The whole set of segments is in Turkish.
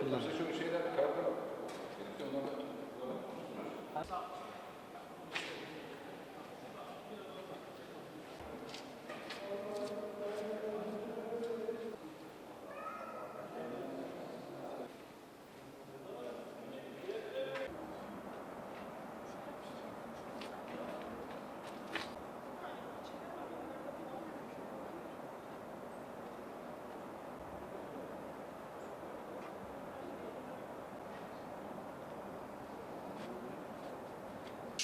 Gracias.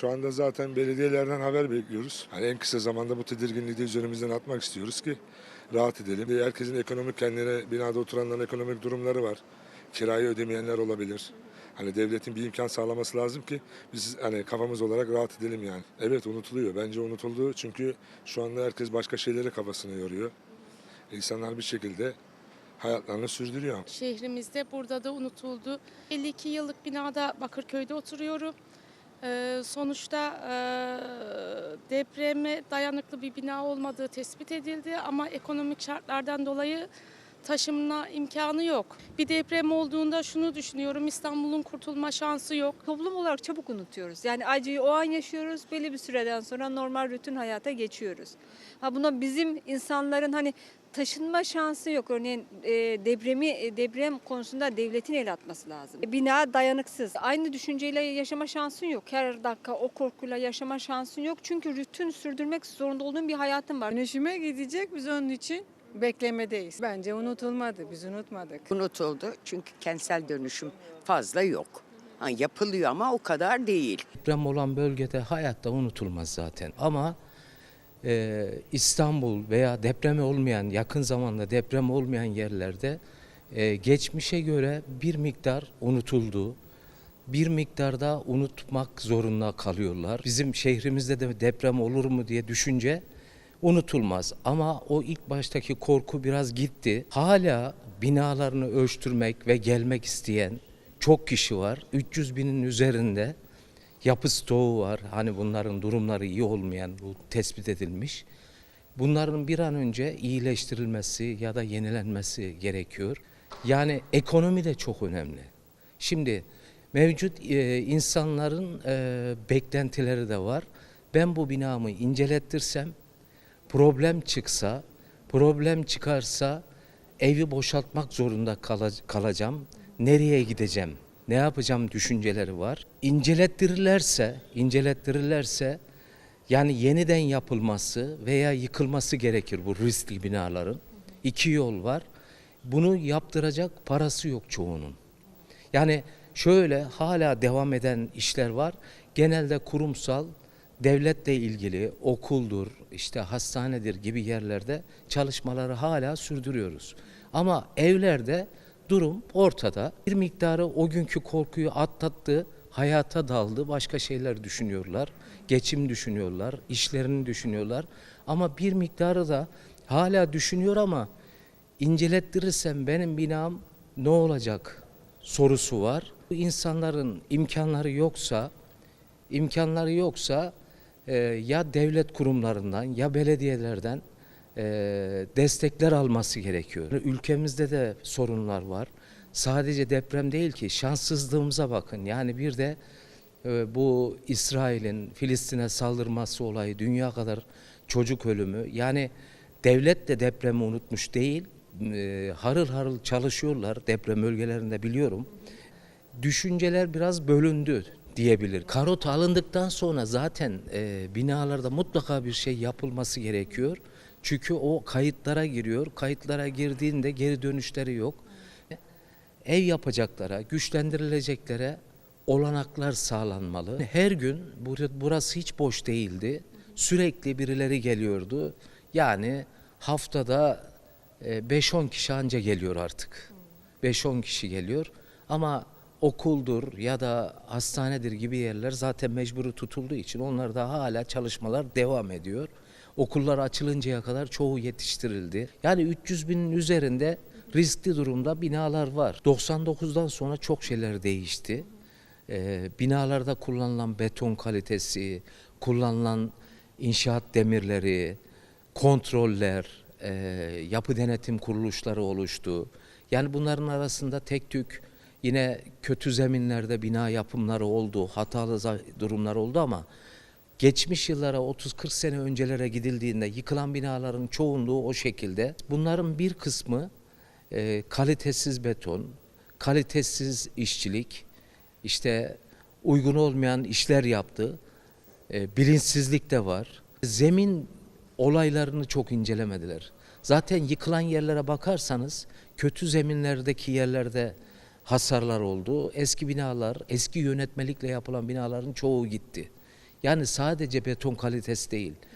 Şu anda zaten belediyelerden haber bekliyoruz. Hani en kısa zamanda bu tedirginliği de üzerimizden atmak istiyoruz ki rahat edelim. Herkesin ekonomik kendine binada oturanların ekonomik durumları var. Kirayı ödemeyenler olabilir. Hani devletin bir imkan sağlaması lazım ki biz hani kafamız olarak rahat edelim yani. Evet unutuluyor. Bence unutuldu çünkü şu anda herkes başka şeylere kafasını yoruyor. İnsanlar bir şekilde hayatlarını sürdürüyor. Şehrimizde burada da unutuldu. 52 yıllık binada Bakırköy'de oturuyorum. Ee, sonuçta e, depreme dayanıklı bir bina olmadığı tespit edildi ama ekonomik şartlardan dolayı taşınma imkanı yok. Bir deprem olduğunda şunu düşünüyorum İstanbul'un kurtulma şansı yok. Toplum olarak çabuk unutuyoruz. Yani acıyı o an yaşıyoruz. Belli bir süreden sonra normal rutin hayata geçiyoruz. Ha buna bizim insanların hani taşınma şansı yok. Örneğin e, depremi e, deprem konusunda devletin el atması lazım. E, bina dayanıksız. Aynı düşünceyle yaşama şansın yok. Her dakika o korkuyla yaşama şansın yok. Çünkü rutin sürdürmek zorunda olduğun bir hayatın var. Dönüşüme gidecek biz onun için beklemedeyiz. Bence unutulmadı, biz unutmadık. unutuldu çünkü kentsel dönüşüm fazla yok. Ha, yapılıyor ama o kadar değil. Deprem olan bölgede hayatta unutulmaz zaten. Ama e, İstanbul veya deprem olmayan, yakın zamanda deprem olmayan yerlerde e, geçmişe göre bir miktar unutuldu. Bir miktarda unutmak zorunda kalıyorlar. Bizim şehrimizde de deprem olur mu diye düşünce unutulmaz. Ama o ilk baştaki korku biraz gitti. Hala binalarını ölçtürmek ve gelmek isteyen çok kişi var. 300 binin üzerinde yapı stoğu var. Hani bunların durumları iyi olmayan bu tespit edilmiş. Bunların bir an önce iyileştirilmesi ya da yenilenmesi gerekiyor. Yani ekonomi de çok önemli. Şimdi mevcut e, insanların e, beklentileri de var. Ben bu binamı incelettirsem, problem çıksa, problem çıkarsa evi boşaltmak zorunda kala- kalacağım. Nereye gideceğim? Ne yapacağım düşünceleri var. İncelettirirlerse, incelettirirlerse yani yeniden yapılması veya yıkılması gerekir bu riskli binaların. İki yol var. Bunu yaptıracak parası yok çoğunun. Yani şöyle hala devam eden işler var. Genelde kurumsal, devletle ilgili okuldur, işte hastanedir gibi yerlerde çalışmaları hala sürdürüyoruz. Ama evlerde durum ortada. Bir miktarı o günkü korkuyu atlattı, hayata daldı, başka şeyler düşünüyorlar. Geçim düşünüyorlar, işlerini düşünüyorlar. Ama bir miktarı da hala düşünüyor ama incelettirirsem benim binam ne olacak sorusu var. Bu insanların imkanları yoksa, imkanları yoksa e, ya devlet kurumlarından ya belediyelerden e, destekler alması gerekiyor. Ülkemizde de sorunlar var. Sadece deprem değil ki şanssızlığımıza bakın. Yani bir de e, bu İsrail'in Filistin'e saldırması olayı dünya kadar çocuk ölümü. Yani devlet de depremi unutmuş değil. E, harıl harıl çalışıyorlar deprem bölgelerinde biliyorum. Düşünceler biraz bölündü diyebilir. Karot alındıktan sonra zaten e, binalarda mutlaka bir şey yapılması gerekiyor. Çünkü o kayıtlara giriyor. Kayıtlara girdiğinde geri dönüşleri yok. Ev yapacaklara, güçlendirileceklere olanaklar sağlanmalı. Her gün bur- burası hiç boş değildi. Sürekli birileri geliyordu. Yani haftada e, 5-10 kişi anca geliyor artık. 5-10 kişi geliyor. Ama okuldur ya da hastanedir gibi yerler zaten mecburi tutulduğu için onlar da hala çalışmalar devam ediyor. Okullar açılıncaya kadar çoğu yetiştirildi. Yani 300 binin üzerinde riskli durumda binalar var. 99'dan sonra çok şeyler değişti. Ee, binalarda kullanılan beton kalitesi, kullanılan inşaat demirleri, kontroller, e, yapı denetim kuruluşları oluştu. Yani bunların arasında tek tük yine kötü zeminlerde bina yapımları oldu, hatalı durumlar oldu ama geçmiş yıllara 30-40 sene öncelere gidildiğinde yıkılan binaların çoğunluğu o şekilde. Bunların bir kısmı e, kalitesiz beton, kalitesiz işçilik, işte uygun olmayan işler yaptı. E, bilinçsizlik de var. Zemin olaylarını çok incelemediler. Zaten yıkılan yerlere bakarsanız kötü zeminlerdeki yerlerde hasarlar oldu. Eski binalar, eski yönetmelikle yapılan binaların çoğu gitti. Yani sadece beton kalitesi değil.